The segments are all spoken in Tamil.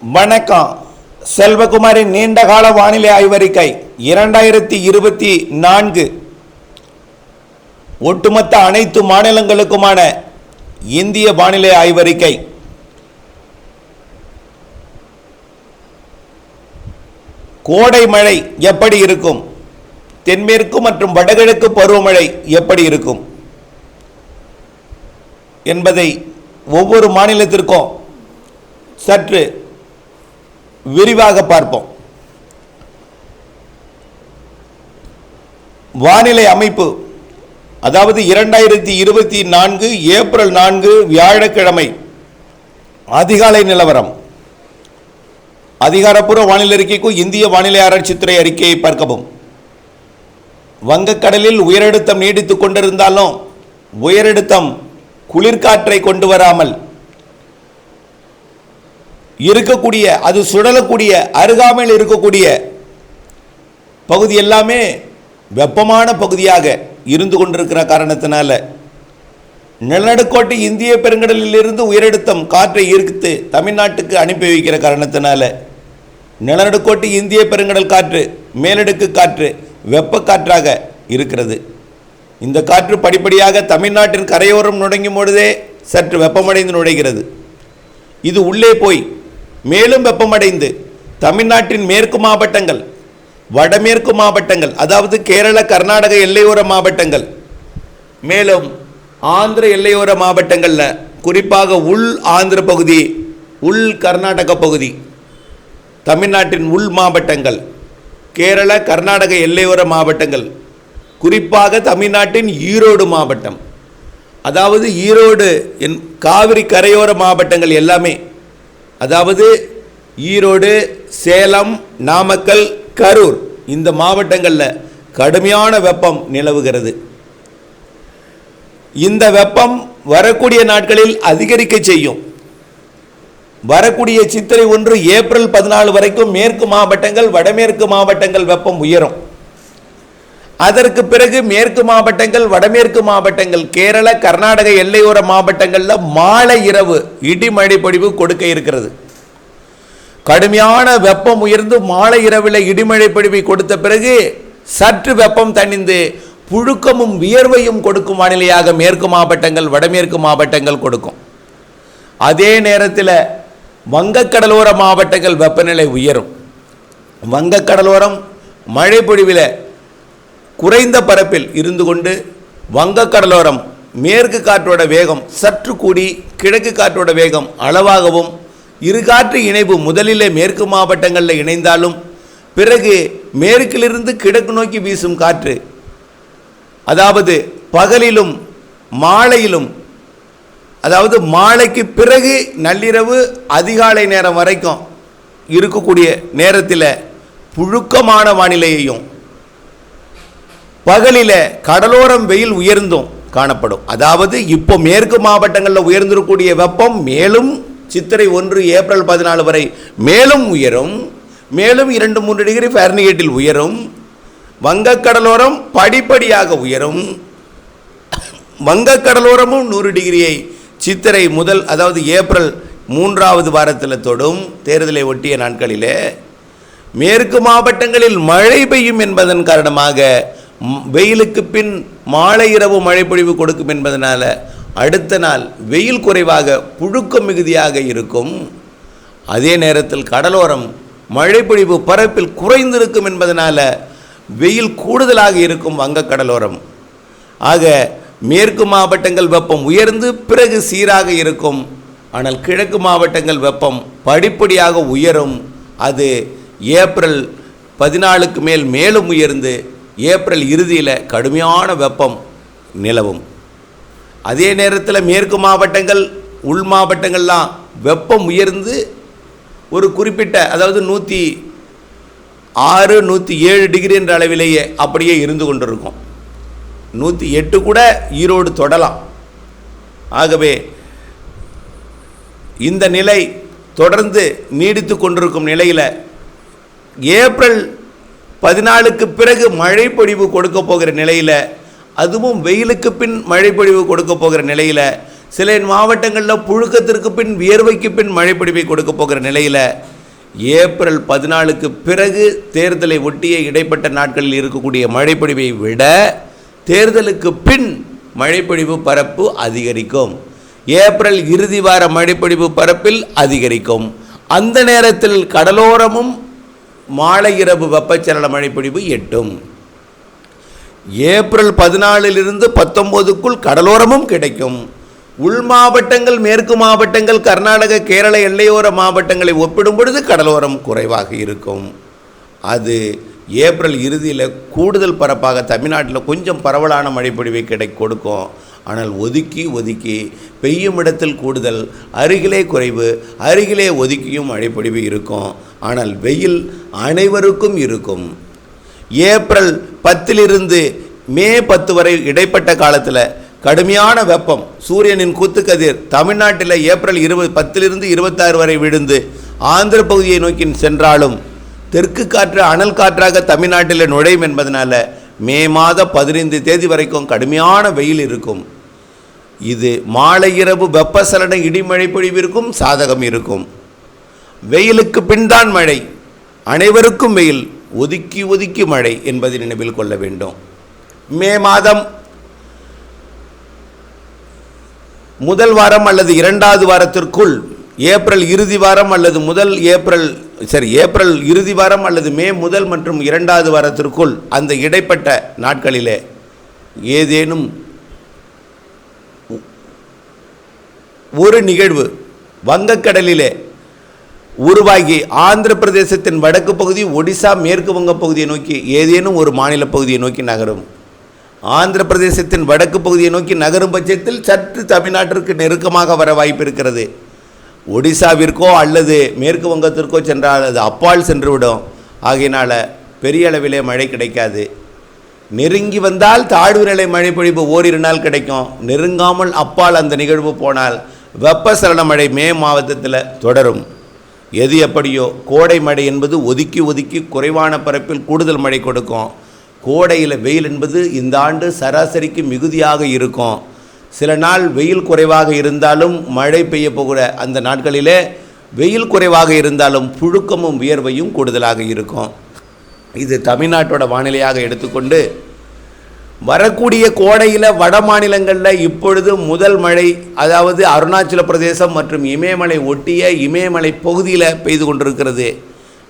வணக்கம். செல்வகுமாரின் நீண்டகால வானிலை ஆய்வறிக்கை இரண்டாயிரத்தி இருபத்தி நான்கு. ஒட்டுமொத்த அனைத்து மாநிலங்களுக்குமான இந்திய வானிலை ஆய்வறிக்கை. கோடை மழை எப்படி இருக்கும்? தென்மேற்கு மற்றும் வடகிழக்கு பருவமழை எப்படி இருக்கும்? என்பதை ஒவ்வொரு மாநிலத்திற்கும் சற்று விரிவாக பார்ப்போம். வானிலை அமைப்பு. அதாவது இரண்டாயிரத்தி இருபத்தி நான்கு ஏப்ரல் நான்கு வியாழக்கிழமை அதிகாலை நிலவரம். அதிகாரப்பூர்வ வானிலை அறிக்கைக்கும் இந்திய வானிலை ஆராய்ச்சித்துறை அறிக்கையை பார்க்கவும். வங்கக்கடலில் உயரழுத்தம் நீடித்துக் கொண்டிருந்தாலும் உயரழுத்தம் குளிர்காற்றை கொண்டு வராமல் இருக்கக்கூடிய அது சுழலக்கூடிய அருகாமையில் இருக்கக்கூடிய பகுதி எல்லாமே வெப்பமான பகுதியாக இருந்து கொண்டிருக்கிற காரணத்தினால நிலநடுக்கோட்டு இந்திய பெருங்கடலில் இருந்து உயரழுத்தம் காற்றை ஈர்த்து தமிழ்நாட்டுக்கு அனுப்பி வைக்கிற காரணத்தினால நிலநடுக்கோட்டு இந்திய பெருங்கடல் காற்று மேலடுக்கு காற்று வெப்ப காற்றாக இருக்கிறது. இந்த காற்று படிப்படியாக தமிழ்நாட்டின் கரையோரம் நுழையும் பொழுதே சற்று வெப்பமடைந்து நுழைகிறது. இது உள்ளே போய் மேலும் வெப்பமடைந்து தமிழ்நாட்டின் மேற்கு மாவட்டங்கள் வடமேற்கு மாவட்டங்கள் அதாவது கேரள கர்நாடக எல்லையோர மாவட்டங்கள் மேலும் ஆந்திர எல்லையோர மாவட்டங்களில் குறிப்பாக உள் ஆந்திர பகுதி உள் கர்நாடக பகுதி தமிழ்நாட்டின் உள் மாவட்டங்கள் கேரள கர்நாடக எல்லையோர மாவட்டங்கள் குறிப்பாக தமிழ்நாட்டின் ஈரோடு மாவட்டம். அதாவது ஈரோடு என் காவிரி கரையோர மாவட்டங்கள் எல்லாமே அதாவது ஈரோடு சேலம் நாமக்கல் கரூர் இந்த மாவட்டங்களில் கடுமையான வெப்பம் நிலவுகிறது. இந்த வெப்பம் வரக்கூடிய நாட்களில் அதிகரிக்க செய்யும். வரக்கூடிய சித்திரை ஒன்று ஏப்ரல் பதினாலு வரைக்கும் மேற்கு மாவட்டங்கள் வடமேற்கு மாவட்டங்கள் வெப்பம் உயரும். அதற்கு பிறகு மேற்கு மாவட்டங்கள் வடமேற்கு மாவட்டங்கள் கேரள கர்நாடக எல்லையோர மாவட்டங்களில் மாலை இரவு இடிமழை பொழிவு கொடுக்க இருக்கிறது. கடுமையான வெப்பம் உயர்ந்து மாலை இரவில் இடிமழை பொழிவை கொடுத்த பிறகு சற்று வெப்பம் தணிந்து புழுக்கமும் வியர்வையும் கொடுக்கும் வானிலையாக மேற்கு மாவட்டங்கள் வடமேற்கு மாவட்டங்கள் கொடுக்கும். அதே நேரத்தில் வங்கக்கடலோர மாவட்டங்கள் வெப்பநிலை உயரும். வங்கக்கடலோரம் மழை பொழிவில் குறைந்த பரப்பில் இருந்து கொண்டு வங்கக்கடலோரம் மேற்கு காற்றோட வேகம் சற்று கூடி கிழக்கு காற்றோட வேகம் அளவாகவும் இரு காற்று இணைவு முதலிலே மேற்கு மாவட்டங்களில் இணைந்தாலும் பிறகு மேற்கிலிருந்து கிழக்கு நோக்கி வீசும் காற்று அதாவது பகலிலும் மாலையிலும் அதாவது மாலைக்கு பிறகு நள்ளிரவு அதிகாலை நேரம் வரைக்கும் இருக்கக்கூடிய நேரத்தில் புழுக்கமான வானிலையையும் பகலில் கடலோரம் வெயில் உயர்ந்தும் காணப்படும். அதாவது இப்போ மேற்கு மாவட்டங்களில் உயர்ந்திருக்கக்கூடிய வெப்பம் மேலும் சித்திரை ஒன்று ஏப்ரல் பதினாலு வரை மேலும் உயரும். மேலும் இரண்டு மூன்று டிகிரி ஃபேர்னிகேட்டில் உயரும். வங்கக்கடலோரம் படிப்படியாக உயரும். வங்கக்கடலோரமும் நூறு டிகிரியை சித்திரை முதல் அதாவது ஏப்ரல் மூன்றாவது வாரத்தில் தொடும். தேர்தலை ஒட்டிய நாட்களிலே மேற்கு மாவட்டங்களில் மழை பெய்யும் என்பதன் காரணமாக வெயிலுக்கு பின் மாலை இரவு மழைப்பொழிவு கொடுக்கும் என்பதனால் அடுத்த நாள் வெயில் குறைவாக புழுக்கம் மிகுதியாக இருக்கும். அதே நேரத்தில் கடலோரம் மழைப்பொழிவு பரப்பில் குறைந்திருக்கும் என்பதனால் வெயில் கூடுதலாக இருக்கும் வங்கக்கடலோரம். ஆக மேற்கு மாவட்டங்கள் வெப்பம் உயர்ந்து பிறகு சீராக இருக்கும். ஆனால் கிழக்கு மாவட்டங்கள் வெப்பம் படிப்படியாக உயரும். அது ஏப்ரல் பதினாலுக்கு மேல் மேலும் உயர்ந்து ஏப்ரல் இறுதியில் கடுமையான வெப்பம் நிலவும். அதே நேரத்தில் மேற்கு மாவட்டங்கள் உள் மாவட்டங்கள்லாம் வெப்பம் உயர்ந்து ஒரு குறிப்பிட்ட அதாவது நூற்றி ஆறு நூற்றி ஏழு டிகிரி என்ற அளவிலேயே அப்படியே இருந்து கொண்டிருக்கும். நூற்றி எட்டு கூட ஈரோடு தொடலாம். ஆகவே இந்த நிலை தொடர்ந்து நீடித்து கொண்டிருக்கும் நிலையில் ஏப்ரல் பதினாலுக்கு பிறகு மழைப்பொழிவு கொடுக்க போகிற நிலையில் அதுவும் வெயிலுக்கு பின் மழைப்பொழிவு கொடுக்க போகிற நிலையில் சில மாவட்டங்களில் புழுக்கத்திற்கு பின் வியர்வைக்கு பின் மழைப்பொழிவை கொடுக்க போகிற நிலையில் ஏப்ரல் பதினாலுக்கு பிறகு தேர்தலை ஒட்டிய இடைப்பட்ட நாட்களில் இருக்கக்கூடிய மழைப்பொழிவை விட தேர்தலுக்கு பின் மழைப்பொழிவு பரப்பு அதிகரிக்கும். ஏப்ரல் இறுதி வார மழைப்பொழிவு பரப்பில் அதிகரிக்கும். அந்த நேரத்தில் கடலோரமும் மாலை இரவு வெப்பச்சலன மழைப்பொழிவு எட்டும். ஏப்ரல் பதினாலிலிருந்து பத்தொம்போதுக்குள் கடலோரமும் கிடைக்கும். உள் மாவட்டங்கள் மேற்கு மாவட்டங்கள் கர்நாடக கேரள எல்லையோர மாவட்டங்களை ஒப்பிடும் பொழுது கடலோரம் குறைவாக இருக்கும். அது ஏப்ரல் இறுதியில் கூடுதல் பரப்பாக தமிழ்நாட்டில் கொஞ்சம் பரவலான மழைப்பொழிவை கிடை கொடுக்கும். ஆனால் ஒதுக்கி ஒதுக்கி பெய்யும் இடத்தில் கூடுதல் அருகிலே குறைவு அருகிலே ஒதுக்கியும் மழைப்பொழிவு இருக்கும். ஆனால் வெயில் அனைவருக்கும் இருக்கும். ஏப்ரல் பத்திலிருந்து மே பத்து வரை இடைப்பட்ட காலத்தில் கடுமையான வெப்பம். சூரியனின் கூத்துக்கதிர் தமிழ்நாட்டில் ஏப்ரல் இருபது பத்திலிருந்து இருபத்தாறு வரை விழுந்து ஆந்திர பகுதியை நோக்கி சென்றாலும் தெற்கு காற்று அனல் காற்றாக தமிழ்நாட்டில் நுழையும் என்பதனால் மே மாத பதினைந்து தேதி வரைக்கும் கடுமையான வெயில் இருக்கும். இது மாலை இரவு வெப்பசலன இடிமழை பொழிவிற்கும் சாதகம் இருக்கும். வெயிலுக்கு பின்தான் மழை. அனைவருக்கும் வெயில் ஒதுக்கி ஒதுக்கி மழை என்பதை நினைவில் கொள்ள வேண்டும். மே மாதம் முதல் வாரம் அல்லது இரண்டாவது வாரத்திற்குள் ஏப்ரல் இறுதி வாரம் அல்லது முதல் ஏப்ரல் சரி ஏப்ரல் இறுதி வாரம் அல்லது மே முதல் மற்றும் இரண்டாவது வாரத்திற்குள் அந்த இடைப்பட்ட நாட்களிலே ஏதேனும் ஒரு நிகழ்வு வங்கக்கடலிலே உருவாகி ஆந்திர பிரதேசத்தின் வடக்கு பகுதி ஒடிசா மேற்கு வங்க பகுதியை நோக்கி ஏதேனும் ஒரு மாநில பகுதியை நோக்கி நகரும். ஆந்திர பிரதேசத்தின் வடக்கு பகுதியை நோக்கி நகரும் பட்சத்தில் சற்று தமிழ்நாட்டிற்கு நெருக்கமாக வர வாய்ப்பு இருக்கிறது. ஒடிசாவிற்கோ அல்லது மேற்கு வங்கத்திற்கோ சென்றால் அது அப்பால் சென்றுவிடும். ஆகையினால் பெரிய அளவிலே மழை கிடைக்காது. நெருங்கி வந்தால் தாழ்வு நிலை மழை பொழிவு ஓரிரு நாள் கிடைக்கும். நெருங்காமல் அப்பால் அந்த நிகழ்வு போனால் வெப்பசலன மழை மே மாவட்டத்தில் தொடரும். எது எப்படியோ கோடை மழை என்பது ஒதுக்கி ஒதுக்கி குறைவான பரப்பில் கூடுதல் மழை கொடுக்கும். கோடையில் வெயில் என்பது இந்த ஆண்டு சராசரிக்கு மிகுதியாக இருக்கும். சில நாள் வெயில் குறைவாக இருந்தாலும் மழை பெய்ய போகிற அந்த நாட்களிலே வெயில் குறைவாக இருந்தாலும் புழுக்கமும் வியர்வையும் கூடுதலாக இருக்கும். இது தமிழ்நாட்டோட வானிலையாக எடுத்துக்கொண்டு வரக்கூடிய கோடையில் வட மாநிலங்களில் இப்பொழுது முதல் மழை அதாவது அருணாச்சல பிரதேசம் மற்றும் இமயமலை ஒட்டிய இமயமலை பகுதியில் பெய்து கொண்டிருக்கிறது.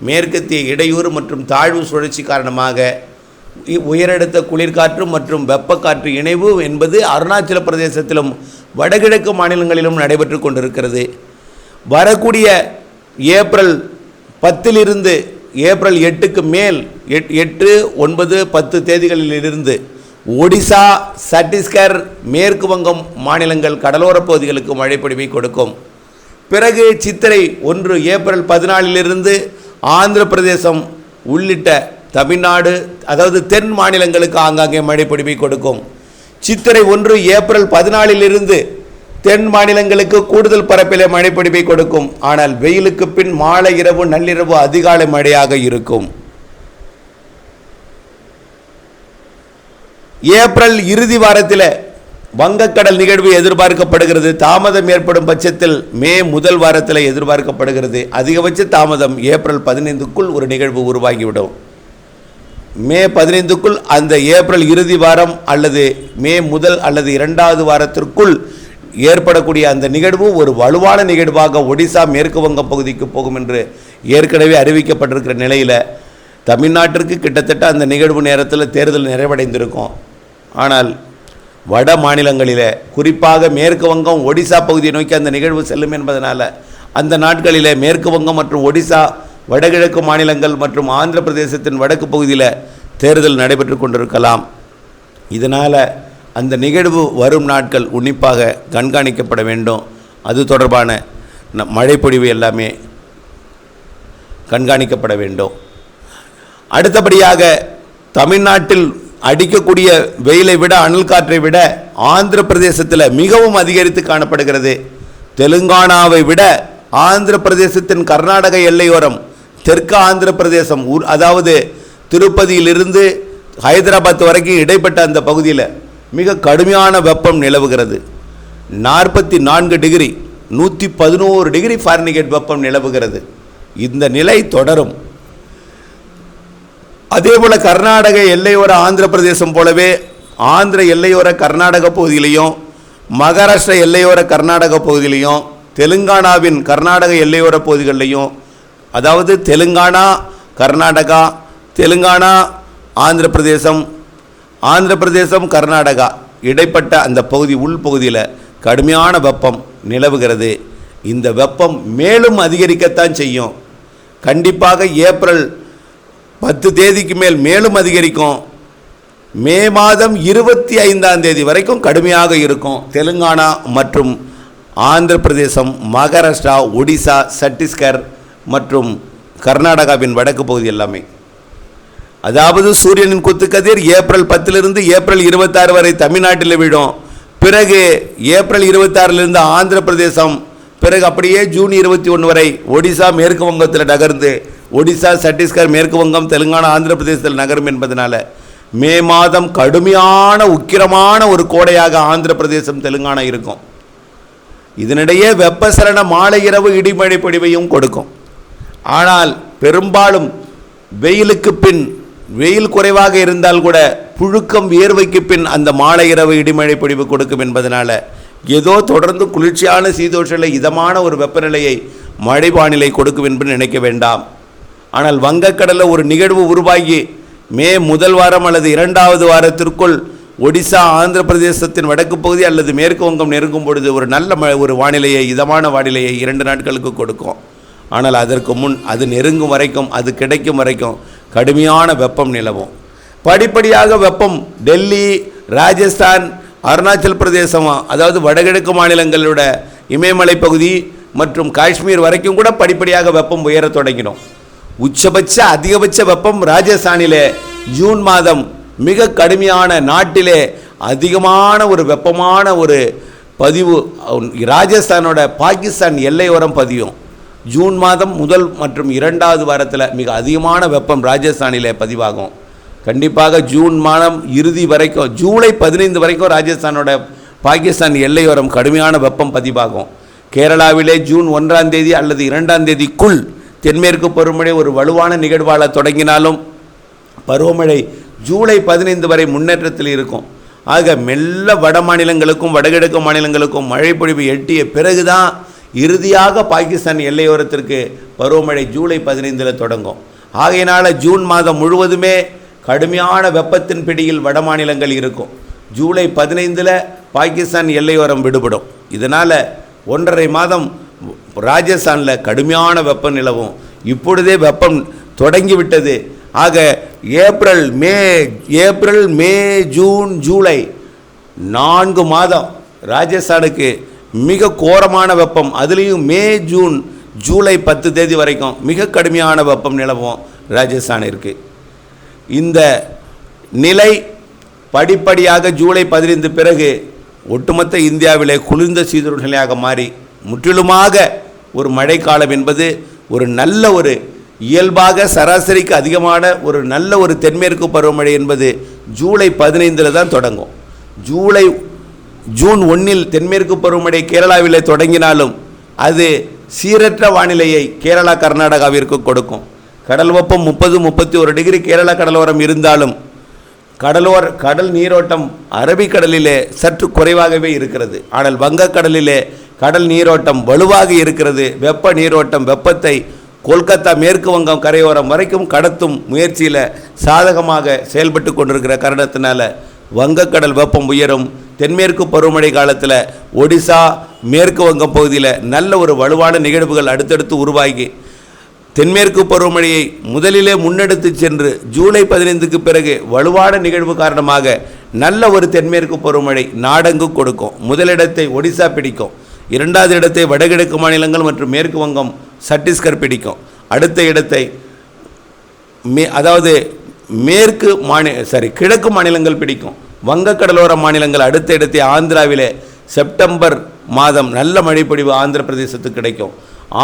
மேற்கத்திய இடையூறு மற்றும் தாழ்வு சுழற்சி காரணமாக உயரடுத்த குளிர்காற்று மற்றும் வெப்பக்காற்று இணைவு என்பது அருணாச்சல பிரதேசத்திலும் வடகிழக்கு மாநிலங்களிலும் நடைபெற்று கொண்டிருக்கிறது. வரக்கூடிய ஏப்ரல் பத்திலிருந்து ஏப்ரல் எட்டுக்கு மேல் எட் எட்டு ஒன்பது பத்து தேதிகளிலிருந்து ஒடிசா சத்தீஸ்கர் மேற்கு வங்கம் மாநிலங்கள் கடலோரப் பகுதிகளுக்கு மழைப்பொழிவை கொடுக்கும். பிறகு சித்திரை ஒன்று ஏப்ரல் பதினாலிலிருந்து ஆந்திர பிரதேசம் உள்ளிட்ட தமிழ்நாடு அதாவது தென் மாநிலங்களுக்கு ஆங்காங்கே மழைப்பொழிவை கொடுக்கும். சித்திரை ஒன்று ஏப்ரல் பதினாலிலிருந்து தென் மாநிலங்களுக்கு கூடுதல் பரப்பிலே மழைப்பொழிவை கொடுக்கும். ஆனால் வெயிலுக்கு பின் மாலை இரவு நள்ளிரவு அதிகாலை மழையாக இருக்கும். ஏப்ரல் இறுதி வாரத்தில் வங்கக்கடல் நிகழ்வு எதிர்பார்க்கப்படுகிறது. தாமதம் ஏற்படும் பட்சத்தில் மே முதல் வாரத்தில் எதிர்பார்க்கப்படுகிறது. அதிகபட்ச தாமதம் ஏப்ரல் பதினைந்துக்குள் ஒரு நிகழ்வு உருவாகிவிடும். மே பதினைந்துக்குள் அந்த ஏப்ரல் இறுதி வாரம் அல்லது மே முதல் அல்லது இரண்டாவது வாரத்திற்குள் ஏற்படக்கூடிய அந்த நிகழ்வு ஒரு வலுவான நிகழ்வாக ஒடிசா மேற்கு வங்க பகுதிக்கு போகும் என்று ஏற்கனவே அறிவிக்கப்பட்டிருக்கிற நிலையில் தமிழ்நாட்டிற்கு கிட்டத்தட்ட அந்த நிகழ்வு நேரத்தில் தேர்தல் நிறைவடைந்திருக்கும். ஆனால் வட மாநிலங்களில் குறிப்பாக மேற்கு வங்கம் ஒடிசா பகுதியை நோக்கி அந்த நிகழ்வு செல்லும் என்பதனால் அந்த நாட்களில் மேற்கு வங்கம் மற்றும் ஒடிசா வடகிழக்கு மாநிலங்கள் மற்றும் ஆந்திர பிரதேசத்தின் வடக்கு பகுதியில் தேர்தல் நடைபெற்று கொண்டிருக்கலாம். இதனால் அந்த நிகழ்வு வரும் நாட்கள் உன்னிப்பாக கண்காணிக்கப்பட வேண்டும். அது தொடர்பான மழைப்பொழிவு எல்லாமே கண்காணிக்கப்பட வேண்டும். அடுத்தபடியாக தமிழ்நாட்டில் அடிக்கக்கூடிய வெயிலை விட அனல் காற்றை விட ஆந்திர பிரதேசத்தில் மிகவும் அதிகரித்து காணப்படுகிறது. தெலுங்கானாவை விட ஆந்திர பிரதேசத்தின் கர்நாடக எல்லையோரம் தெற்கு ஆந்திர பிரதேசம் அதாவது திருப்பதியிலிருந்து ஹைதராபாத் வரைக்கும் இடைப்பட்ட அந்த பகுதியில் மிக கடுமையான வெப்பம் நிலவுகிறது. நாற்பத்தி நான்கு டிகிரி நூற்றி பதினோரு டிகிரி ஃபாரினிகேட் வெப்பம் நிலவுகிறது. இந்த நிலை தொடரும். அதே போல் கர்நாடக எல்லையோர ஆந்திர பிரதேசம் போலவே ஆந்திர எல்லையோர கர்நாடக பகுதியிலையும் மகாராஷ்டிரா எல்லையோர கர்நாடக பகுதியிலையும் தெலுங்கானாவின் கர்நாடக எல்லையோர பகுதிகளிலையும் அதாவது தெலுங்கானா கர்நாடகா தெலுங்கானா ஆந்திர பிரதேசம் ஆந்திர பிரதேசம் கர்நாடகா இடைப்பட்ட அந்த பகுதி உள்பகுதியில் கடுமையான வெப்பம் நிலவுகிறது. இந்த வெப்பம் மேலும் அதிகரிக்கத்தான் செய்யும். கண்டிப்பாக ஏப்ரல் பத்து தேதிக்கு மேல் மேலும் அதிகரிக்கும். மே மாதம் இருபத்தி ஐந்தாம் தேதி வரைக்கும் கடுமையாக இருக்கும். தெலுங்கானா மற்றும் ஆந்திர பிரதேசம் மகாராஷ்டிரா ஒடிசா சத்தீஸ்கர் மற்றும் கர்நாடகாவின் வடக்கு பகுதி எல்லாமே. அதாவது சூரியனின் குத்துக்கதிர் ஏப்ரல் பத்திலிருந்து ஏப்ரல் இருபத்தாறு வரை தமிழ்நாட்டில் விழும். பிறகு ஏப்ரல் இருபத்தாறிலிருந்து ஆந்திர பிரதேசம் பிறகு அப்படியே ஜூன் இருபத்தி ஒன்று வரை ஒடிசா மேற்கு வங்கத்தில் நகர்ந்து ஒடிசா சத்தீஸ்கர் மேற்கு வங்கம் தெலுங்கானா ஆந்திர பிரதேசத்தில் நகரும் என்பதனால மே மாதம் கடுமையான உக்கிரமான ஒரு கோடையாக ஆந்திர பிரதேசம் தெலுங்கானா இருக்கும். இதனிடையே வெப்பசலன மாலை இரவு இடிமழை பொழிவையும் கொடுக்கும். ஆனால் பெரும்பாலும் வெயிலுக்கு பின் வெயில் குறைவாக இருந்தால் கூட புழுக்கம் வியர்வைக்கு பின் அந்த மாலை இரவு இடிமழை பொழிவு கொடுக்கும் என்பதனால ஏதோ தொடர்ந்து குளிர்ச்சியான சீதோஷலை இதமான ஒரு வெப்பநிலையை மழை வானிலை கொடுக்கும் என்று நினைக்க வேண்டாம். ஆனால் வங்கக்கடலில் ஒரு நிகழ்வு உருவாகி மே முதல் வாரம் அல்லது இரண்டாவது வாரத்திற்குள் ஒடிசா ஆந்திர பிரதேசத்தின் வடக்கு பகுதி அல்லது மேற்கு வங்கம் நெருங்கும் பொழுது ஒரு நல்ல ம ஒரு வானிலையை இதமான வானிலையை இரண்டு நாட்களுக்கு கொடுக்கும். ஆனால் அதற்கு முன் அது நெருங்கும் வரைக்கும் அது கிடைக்கும் வரைக்கும் கடுமையான வெப்பம் நிலவும். படிப்படியாக வெப்பம் டெல்லி ராஜஸ்தான் அருணாச்சல் பிரதேசம் அதாவது வடகிழக்கு மாநிலங்களோட இமயமலை பகுதி மற்றும் காஷ்மீர் வரைக்கும் கூட படிப்படியாக வெப்பம் உயரத் தொடங்கிடும். உச்சபட்ச அதிகபட்ச வெப்பம் ராஜஸ்தானிலே ஜூன் மாதம் மிக கடுமையான நாட்டிலே அதிகமான ஒரு வெப்பமான ஒரு பதிவு ராஜஸ்தானோட பாகிஸ்தான் எல்லையோரம் பதியும். ஜூன் மாதம் முதல் மற்றும் இரண்டாவது வாரத்தில் மிக அதிகமான வெப்பம் ராஜஸ்தானிலே பதிவாகும். கண்டிப்பாக ஜூன் மாதம் இறுதி வரைக்கும் ஜூலை பதினைந்து வரைக்கும் ராஜஸ்தானோட பாகிஸ்தான் எல்லையோரம் கடுமையான வெப்பம் பதிவாகும். கேரளாவிலே ஜூன் ஒன்றாம் தேதி அல்லது இரண்டாம் தேதிக்குள் தென்மேற்கு பருவமழை ஒரு வலுவான நிகழ்வால் தொடங்கினாலும் பருவமழை ஜூலை பதினைந்து வரை முன்னேற்றத்தில் இருக்கும். ஆக மெல்ல வட மாநிலங்களுக்கும் வடகிழக்கு மாநிலங்களுக்கும் மழை பொழிவு எட்டிய பிறகுதான் இறுதியாக பாகிஸ்தான் எல்லையோரத்திற்கு பருவமழை ஜூலை பதினைந்தில் தொடங்கும். ஆகையினால் ஜூன் மாதம் முழுவதுமே கடுமையான வெப்பத்தின் பிடியில் வட மாநிலங்கள் இருக்கும். ஜூலை பதினைந்தில் பாகிஸ்தான் எல்லையோரம் விடுபடும். இதனால் ஒன்றரை மாதம் ராஜஸ்தானில் கடுமையான வெப்பம் நிலவும். இப்பொழுதே வெப்பம் தொடங்கிவிட்டது. ஆக April May April May June July நான்கு மாதம் ராஜஸ்தானுக்கு மிக கோரமான வெப்பம். அதுலேயும் மே ஜூன் ஜூலை பத்து தேதி வரைக்கும் மிக கடுமையான வெப்பம் நிலவும் ராஜஸ்தானிற்கு. இந்த நிலை படிப்படியாக ஜூலை பதினைந்து பிறகு ஒட்டுமொத்த இந்தியாவிலே குளிர்ந்த சீதோஷ நிலையாக மாறி முற்றிலுமாக ஒரு மழைக்காலம் என்பது ஒரு நல்ல ஒரு இயல்பாக சராசரிக்கு அதிகமான ஒரு நல்ல ஒரு தென்மேற்கு பருவமழை என்பது ஜூலை பதினைந்தில் தான் தொடங்கும். ஜூலை ஜூன் ஒன்றில் தென்மேற்கு பருவமழை கேரளாவிலே தொடங்கினாலும் அது சீரற்ற வானிலையை கேரளா கர்நாடகாவிற்கு கொடுக்கும். கடல் வெப்பம் முப்பது முப்பத்தி ஒரு டிகிரி கேரளா கடலோரம் இருந்தாலும் கடலோர கடல் நீரோட்டம் அரபிக்கடலிலே சற்று குறைவாகவே இருக்கிறது. ஆனால் வங்கக்கடலிலே கடல் நீரோட்டம் வலுவாக இருக்கிறது. வெப்ப நீரோட்டம் வெப்பத்தை கொல்கத்தா மேற்கு வங்கம் கரையோரம் வரைக்கும் கடத்தும் முயற்சியில் சாதகமாக செயல்பட்டு கொண்டிருக்கிற காரணத்தினால வங்கக்கடல் வெப்பம் உயரும். தென்மேற்கு பருவமழை காலத்தில் ஒடிசா மேற்கு வங்கம் பகுதியில் நல்ல ஒரு வலுவான நிகழ்வுகள் அடுத்தடுத்து உருவாகி. தென்மேற்கு பருவமழையை முதலிலே முன்னெடுத்து சென்று ஜூலை பதினைந்துக்கு பிறகு வலுவான நிகழ்வு காரணமாக நல்ல ஒரு தென்மேற்கு பருவமழை நாடெங்கு கொடுக்கும். முதலிடத்தை ஒடிசா பிடிக்கும். இரண்டாவது இடத்தை வடகிழக்கு மாநிலங்கள் மற்றும் மேற்கு வங்கம் சத்தீஸ்கர் பிடிக்கும். அடுத்த இடத்தை மே அதாவது மேற்கு மாநில சாரி கிழக்கு மாநிலங்கள் பிடிக்கும். வங்கக்கடலோர மாநிலங்கள் அடுத்த இடத்தை ஆந்திராவிலே செப்டம்பர் மாதம் நல்ல மழைப்பொழிவு ஆந்திர பிரதேசத்துக்கு கிடைக்கும்.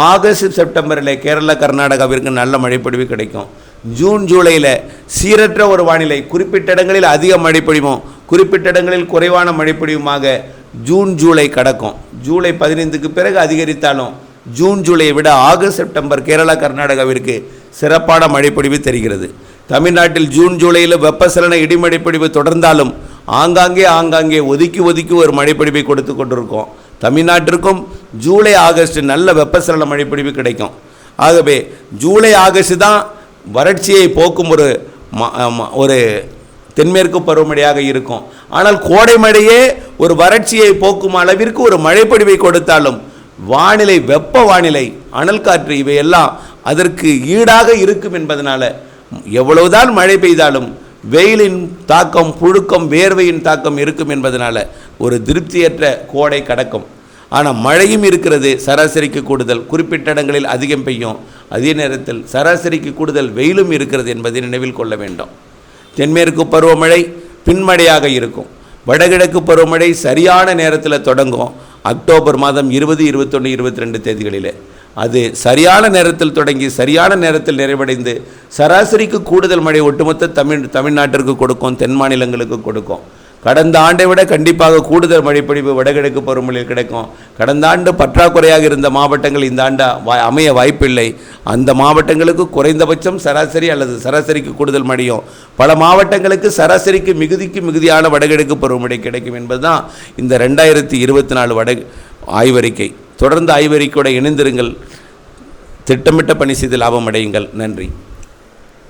ஆகஸ்ட் செப்டம்பரில் கேரளா கர்நாடகாவிற்கு நல்ல மழைப்பொழிவு கிடைக்கும். ஜூன் ஜூலையில் சீரற்ற ஒரு வானிலை குறிப்பிட்ட இடங்களில் அதிக மழைப்பொழிவும் குறிப்பிட்ட இடங்களில் குறைவான மழைப்பொழிவுமாக ஜூன் ஜூலை கடக்கும். ஜூலை பதினைந்துக்கு பிறகு அதிகரித்தாலும் ஜூன் ஜூலையை விட ஆகஸ்ட் செப்டம்பர் கேரளா கர்நாடகாவிற்கு சிறப்பான மழைப்பொழிவு தெரிகிறது. தமிழ்நாட்டில் ஜூன் ஜூலையில் வெப்பசலன இடிமழைப்பொழிவு தொடர்ந்தாலும் ஆங்காங்கே ஆங்காங்கே ஒதுக்கி ஒதுக்கி ஒரு மழைப்பொழிவை கொடுத்து கொண்டிருக்கோம். தமிழ்நாட்டிற்கும் ஜூலை ஆகஸ்ட் நல்ல வெப்பசலன மழைப்பொழிவு கிடைக்கும். ஆகவே ஜூலை ஆகஸ்ட் தான் வறட்சியை போக்கும் ஒரு ம- ம- ஒரு தென்மேற்கு பருவமழையாக இருக்கும். ஆனால் கோடை மழையே ஒரு வறட்சியை போக்கும் அளவிற்கு ஒரு மழைப்பொழிவை கொடுத்தாலும் வானிலை வெப்ப வானிலை அனல் காற்று இவையெல்லாம் அதற்கு ஈடாக இருக்கும் என்பதனால் எவ்வளவுதான் மழை பெய்தாலும் வெயிலின் தாக்கம் புழுக்கம் வேர்வையின் தாக்கம் இருக்கும் என்பதனால் ஒரு திருப்தியற்ற கோடை கடக்கும். ஆனால் மழையும் இருக்கிறது சராசரிக்கு கூடுதல். குறிப்பிட்ட இடங்களில் அதிகம் பெய்யும். அதே நேரத்தில் சராசரிக்கு கூடுதல் வெயிலும் இருக்கிறது என்பதை நினைவில் கொள்ள வேண்டும். தென்மேற்கு பருவமழை பின்மழையாக இருக்கும். வடகிழக்கு பருவமழை சரியான நேரத்தில் தொடங்கும். அக்டோபர் மாதம் இருபது இருபத்தொன்று இருபத்தி ரெண்டு தேதிகளிலே. அது சரியான நேரத்தில் தொடங்கி சரியான நேரத்தில் நிறைவடைந்து சராசரிக்கு கூடுதல் மழை ஒட்டுமொத்த தமிழ் தமிழ்நாட்டிற்கு கொடுக்கும் தென் மாநிலங்களுக்கு கொடுக்கும். கடந்த ஆண்டை விட கண்டிப்பாக கூடுதல் மழைப்பொழிவு வடகிழக்கு பருவமழையில் கிடைக்கும். கடந்த ஆண்டு பற்றாக்குறையாக இருந்த மாவட்டங்கள் இந்த ஆண்டு வா அமைய வாய்ப்பில்லை. அந்த மாவட்டங்களுக்கு குறைந்தபட்சம் சராசரி அல்லது சராசரிக்கு கூடுதல் மழையும். பல மாவட்டங்களுக்கு சராசரிக்கு மிகுதிக்கு மிகுதியான வடகிழக்கு பருவமழை கிடைக்கும் என்பதுதான் இந்த ரெண்டாயிரத்தி இருபத்தி நாலு வட ஆய்வறிக்கை. தொடர்ந்து ஆய்வறிக்கையோடு இணைந்திருங்கள். திட்டமிட்ட பணி செய்து லாபம் அடையுங்கள். நன்றி.